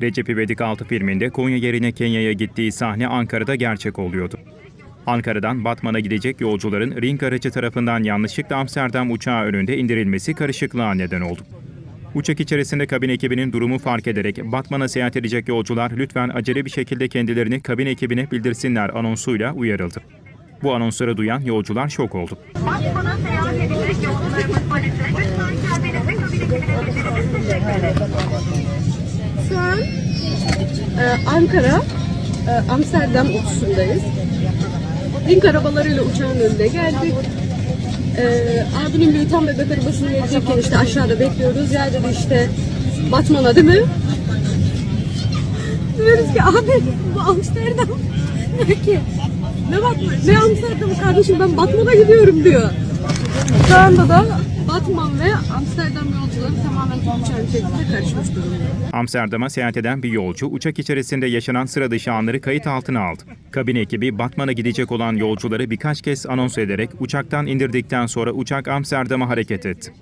Recep İvedik 6 filminde Konya yerine Kenya'ya gittiği sahne Ankara'da gerçek oluyordu. Ankara'dan Batman'a gidecek yolcuların ring aracı tarafından yanlışlıkla Amsterdam uçağı önünde indirilmesi karışıklığa neden oldu. Uçak içerisinde kabin ekibinin durumu fark ederek Batman'a seyahat edecek yolcular lütfen acele bir şekilde kendilerini kabin ekibine bildirsinler anonsuyla uyarıldı. Bu anonsları duyan yolcular şok oldu. Batman'a seyahat edecek yolcularımız ise lütfen kendinizi kabin ekibine bildiriniz. Teşekkür ederim. Şu an e, Ankara, e, Amsterdam uçuşundayız. Ring arabalarıyla uçağın önüne geldik. E, abinin bir tam bebek arabasını verecekken işte aşağıda bekliyoruz. Ya dedi işte Batman'a değil mi? Diyoruz ki abi bu Amsterdam. Diyor ki ne Batman? Ne Amsterdam kardeşim ben Batman'a gidiyorum diyor. Şu anda da Batman ve Amsterdam yolcuları tamamen uçağın içerisinde karışmış durumda. Amsterdam'a seyahat eden bir yolcu uçak içerisinde yaşanan sıra dışı anları kayıt altına aldı. Kabin ekibi Batman'a gidecek olan yolcuları birkaç kez anons ederek uçaktan indirdikten sonra uçak Amsterdam'a hareket etti.